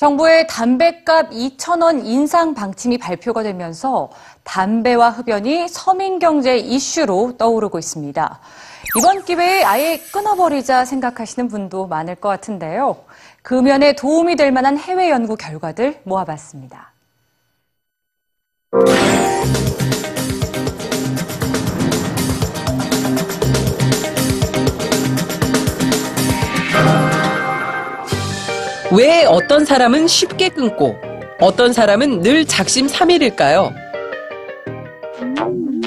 정부의 담배값 2,000원 인상 방침이 발표가 되면서 담배와 흡연이 서민 경제 이슈로 떠오르고 있습니다. 이번 기회에 아예 끊어버리자 생각하시는 분도 많을 것 같은데요. 금연에 도움이 될 만한 해외 연구 결과들 모아봤습니다. 왜 어떤 사람은 쉽게 끊고 어떤 사람은 늘 작심 삼일일까요?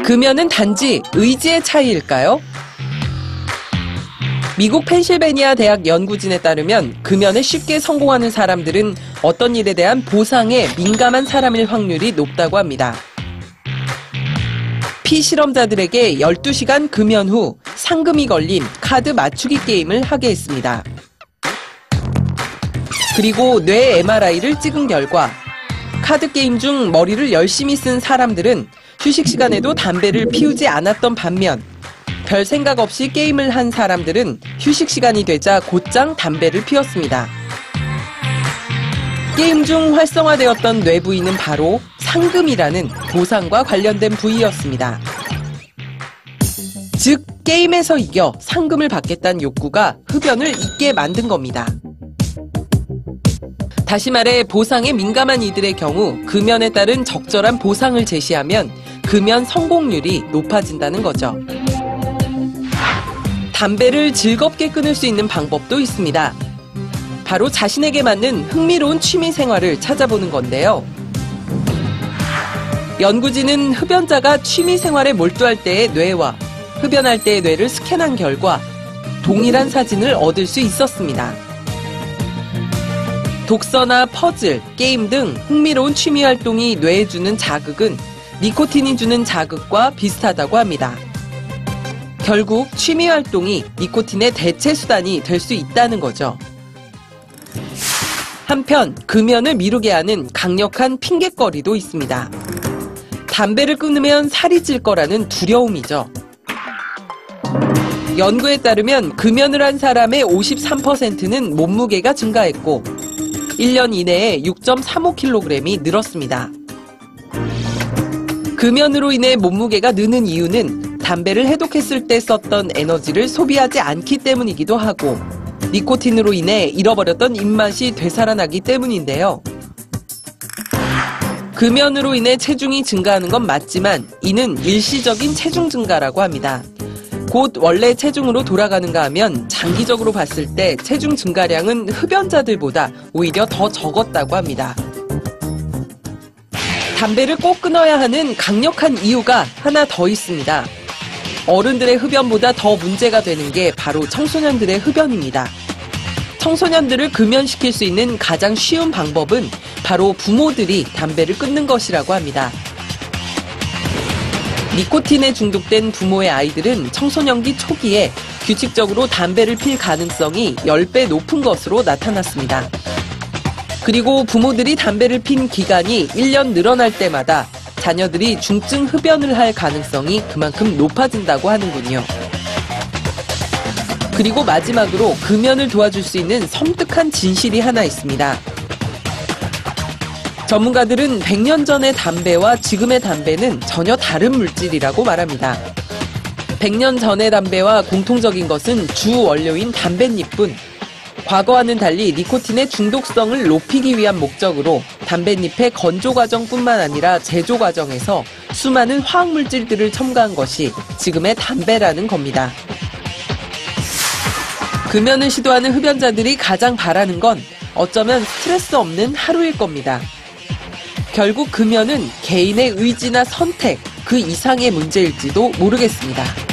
금연은 단지 의지의 차이일까요? 미국 펜실베니아 대학 연구진에 따르면 금연에 쉽게 성공하는 사람들은 어떤 일에 대한 보상에 민감한 사람일 확률이 높다고 합니다. 피실험자들에게 12시간 금연 후 상금이 걸린 카드 맞추기 게임을 하게 했습니다. 그리고 뇌 MRI를 찍은 결과 카드 게임 중 머리를 열심히 쓴 사람들은 휴식 시간에도 담배를 피우지 않았던 반면 별 생각 없이 게임을 한 사람들은 휴식 시간이 되자 곧장 담배를 피웠습니다. 게임 중 활성화되었던 뇌 부위는 바로 상금이라는 보상과 관련된 부위였습니다. 즉, 게임에서 이겨 상금을 받겠다는 욕구가 흡연을 잊게 만든 겁니다. 다시 말해 보상에 민감한 이들의 경우 금연에 따른 적절한 보상을 제시하면 금연 성공률이 높아진다는 거죠. 담배를 즐겁게 끊을 수 있는 방법도 있습니다. 바로 자신에게 맞는 흥미로운 취미 생활을 찾아보는 건데요. 연구진은 흡연자가 취미 생활에 몰두할 때의 뇌와 흡연할 때의 뇌를 스캔한 결과 동일한 사진을 얻을 수 있었습니다. 독서나 퍼즐, 게임 등 흥미로운 취미 활동이 뇌에 주는 자극은 니코틴이 주는 자극과 비슷하다고 합니다. 결국 취미 활동이 니코틴의 대체 수단이 될 수 있다는 거죠. 한편 금연을 미루게 하는 강력한 핑곗거리도 있습니다. 담배를 끊으면 살이 찔 거라는 두려움이죠. 연구에 따르면 금연을 한 사람의 53%는 몸무게가 증가했고 1년 이내에 6.35kg이 늘었습니다. 금연으로 인해 몸무게가 느는 이유는 담배를 해독했을 때 썼던 에너지를 소비하지 않기 때문이기도 하고 니코틴으로 인해 잃어버렸던 입맛이 되살아나기 때문인데요. 금연으로 인해 체중이 증가하는 건 맞지만 이는 일시적인 체중 증가라고 합니다. 곧 원래 체중으로 돌아가는가 하면 장기적으로 봤을 때 체중 증가량은 흡연자들보다 오히려 더 적었다고 합니다. 담배를 꼭 끊어야 하는 강력한 이유가 하나 더 있습니다. 어른들의 흡연보다 더 문제가 되는 게 바로 청소년들의 흡연입니다. 청소년들을 금연시킬 수 있는 가장 쉬운 방법은 바로 부모들이 담배를 끊는 것이라고 합니다. 니코틴에 중독된 부모의 아이들은 청소년기 초기에 규칙적으로 담배를 필 가능성이 10배 높은 것으로 나타났습니다. 그리고 부모들이 담배를 핀 기간이 1년 늘어날 때마다 자녀들이 중증 흡연을 할 가능성이 그만큼 높아진다고 하는군요. 그리고 마지막으로 금연을 도와줄 수 있는 섬뜩한 진실이 하나 있습니다. 전문가들은 100년 전의 담배와 지금의 담배는 전혀 다른 물질이라고 말합니다. 100년 전의 담배와 공통적인 것은 주 원료인 담뱃잎뿐 과거와는 달리 니코틴의 중독성을 높이기 위한 목적으로 담뱃잎의 건조 과정뿐만 아니라 제조 과정에서 수많은 화학 물질들을 첨가한 것이 지금의 담배라는 겁니다. 금연을 시도하는 흡연자들이 가장 바라는 건 어쩌면 스트레스 없는 하루일 겁니다. 결국 금연은 개인의 의지나 선택 그 이상의 문제일지도 모르겠습니다.